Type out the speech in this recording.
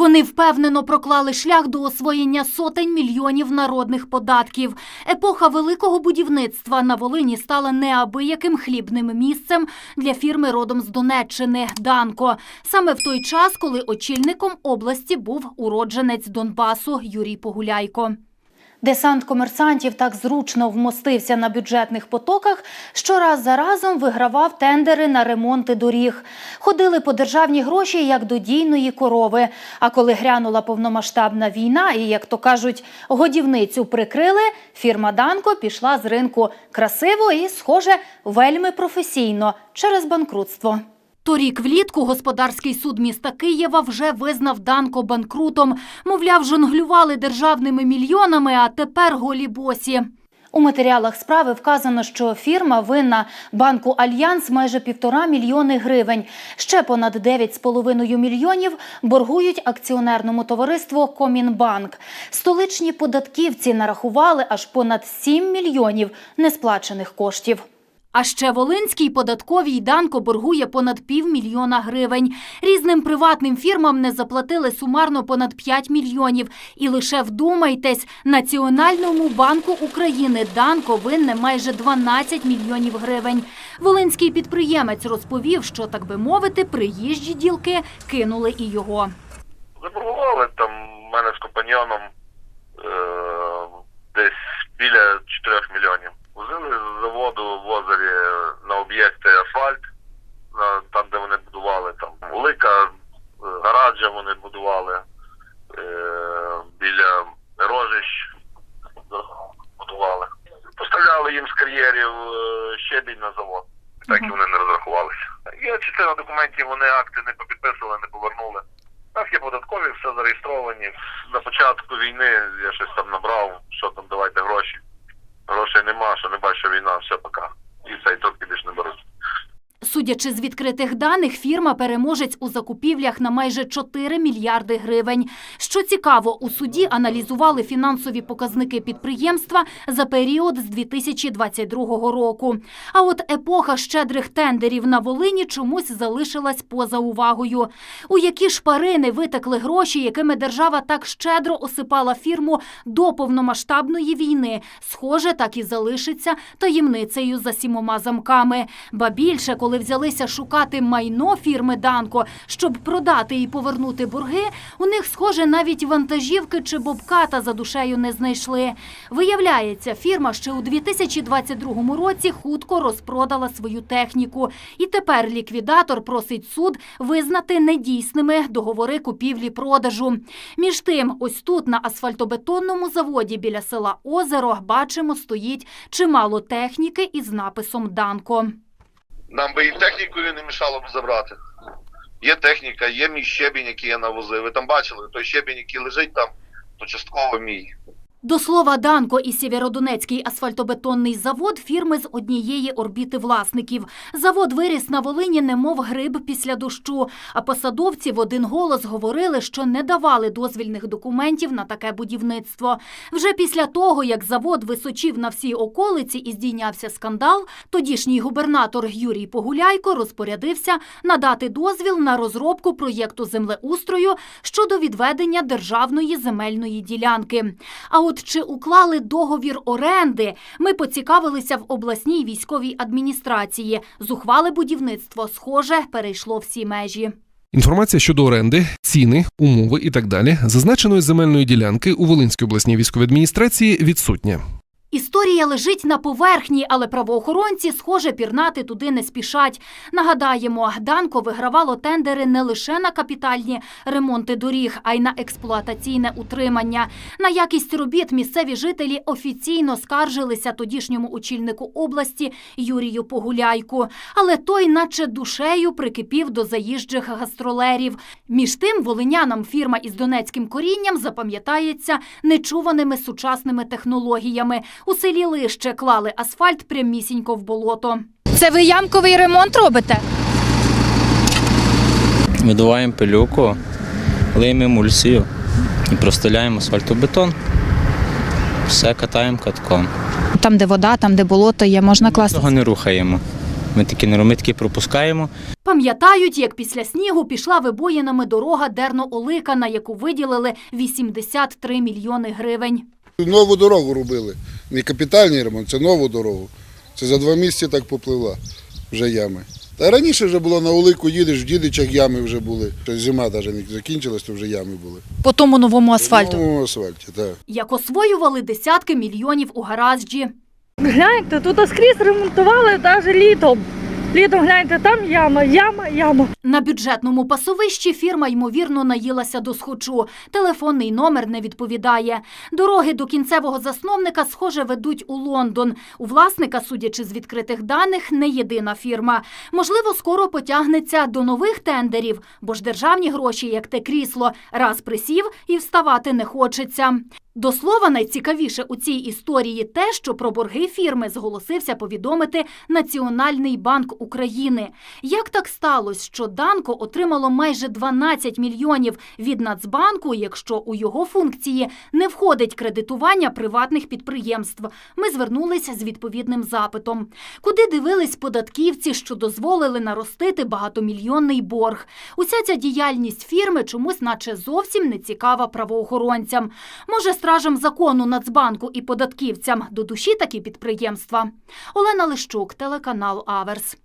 Вони впевнено проклали шлях до освоєння сотень мільйонів народних податків. Епоха великого будівництва на Волині стала неабияким хлібним місцем для фірми родом з Донеччини Данко. Саме в той час, коли очільником області був уродженець Донбасу Юрій Погуляйко. Десант комерсантів так зручно вмостився на бюджетних потоках, що раз за разом вигравав тендери на ремонти доріг. Ходили по державні гроші як до дійної корови. А коли грянула повномасштабна війна і, як то кажуть, годівницю прикрили, фірма Данко пішла з ринку красиво і, схоже, вельми професійно через банкрутство. Торік влітку господарський суд міста Києва вже визнав Данко банкрутом. Мовляв, жонглювали державними мільйонами, а тепер голі босі. У матеріалах справи вказано, що фірма винна банку Альянс майже півтора мільйони гривень. Ще понад 9,5 мільйонів боргують акціонерному товариству Комінбанк. Столичні податківці нарахували аж понад 7 мільйонів несплачених коштів. А ще Волинський податковій Данко боргує понад півмільйона гривень. Різним приватним фірмам не заплатили сумарно понад 5 мільйонів. І лише вдумайтесь, Національному банку України Данко винне майже 12 мільйонів гривень. Волинський підприємець розповів, що, так би мовити, приїжджі ділки кинули і його. Заборгували там мене з компаньйоном е, десь біля 4 мільйонів. В озері на об'єкти асфальт, там, де вони будували, там велика е, гараджа вони будували е, біля рожищ будували. Поставляли їм з кар'єрів е, щебінь на завод. Так і вони не розрахувалися. Є частина документів, вони акти не попідписували, не повернули. У нас є податкові, все зареєстровані. На початку війни я щось там набрав, що там давайте гроші. Грошей нема, що не бачу війна, все Судячи з відкритих даних, фірма переможець у закупівлях на майже 4 мільярди гривень. Що цікаво, у суді аналізували фінансові показники підприємства за період з 2022 року. А от епоха щедрих тендерів на Волині чомусь залишилась поза увагою. У які шпарини витекли гроші, якими держава так щедро осипала фірму до повномасштабної війни, схоже, так і залишиться таємницею за сімома замками. Ба більше, коли взялися шукати майно фірми Данко, щоб продати і повернути борги, у них, схоже, навіть вантажівки чи бобката за душею не знайшли. Виявляється, фірма ще у 2022 році хутко розпродала свою техніку. І тепер ліквідатор просить суд визнати недійсними договори купівлі-продажу. Між тим, ось тут на асфальтобетонному заводі біля села Озеро бачимо стоїть чимало техніки із написом Данко. Нам би і технікою не мішало б забрати. Є техніка, є мій щебінь, який я навозив. Ви там бачили, той щебінь, який лежить там, то частково мій. До слова, Данко і Сєвєродонецький асфальтобетонний завод фірми з однієї орбіти власників. Завод виріс на Волині, немов гриб після дощу. А посадовці в один голос говорили, що не давали дозвільних документів на таке будівництво. Вже після того, як завод височив на всій околиці і здійнявся скандал, тодішній губернатор Юрій Погуляйко розпорядився надати дозвіл на розробку проєкту землеустрою щодо відведення державної земельної ділянки. А от чи уклали договір оренди, ми поцікавилися в обласній військовій адміністрації. Зухвали будівництво, схоже, перейшло всі межі. Інформація щодо оренди, ціни, умови і так далі зазначеної земельної ділянки у Волинській обласній військовій адміністрації відсутня. Історія лежить на поверхні, але правоохоронці, схоже, пірнати туди не спішать. Нагадаємо, Данко вигравало тендери не лише на капітальні ремонти доріг, а й на експлуатаційне утримання. На якість робіт місцеві жителі офіційно скаржилися тодішньому очільнику області Юрію Погуляйку. Але той, наче душею, прикипів до заїжджих гастролерів. Між тим, волинянам фірма із донецьким корінням запам'ятається нечуваними сучасними технологіями. У селі Лище клали асфальт прямісінько в болото. Це ви ямковий ремонт робите? Видуваємо пилюку, лиємо емульсію і простеляємо асфальтобетон. Все катаємо катком. Там, де вода, там, де болото є, можна класти. Цього не рухаємо. Ми такі не ми такі пропускаємо. Пам'ятають, як після снігу пішла вибоїнами дорога Дерно-Олика, на яку виділили 83 мільйони гривень. Нову дорогу робили. Не капітальний ремонт, це нову дорогу. Це за два місяці так попливла вже ями. Та раніше вже було на Олику їдеш, в дідичах ями вже були. Зима навіть не закінчилась, то вже ями були. По тому новому асфальту. По новому асфальті, так. Як освоювали десятки мільйонів у гаражі. Гляньте, тут скрізь ремонтували навіть літом. Літом гляньте, там яма, яма, яма. На бюджетному пасовищі фірма, ймовірно, наїлася до схочу. Телефонний номер не відповідає. Дороги до кінцевого засновника, схоже, ведуть у Лондон. У власника, судячи з відкритих даних, не єдина фірма. Можливо, скоро потягнеться до нових тендерів, бо ж державні гроші, як те крісло, раз присів і вставати не хочеться. До слова, найцікавіше у цій історії те, що про борги фірми зголосився повідомити Національний банк України. Як так сталося, що Данко отримало майже 12 мільйонів від Нацбанку, якщо у його функції не входить кредитування приватних підприємств? Ми звернулися з відповідним запитом. Куди дивились податківці, що дозволили наростити багатомільйонний борг? Уся ця діяльність фірми чомусь, наче зовсім не цікава правоохоронцям. Може, стражам закону Нацбанку і податківцям до душі такі підприємства? Олена Лищук, телеканал Аверс.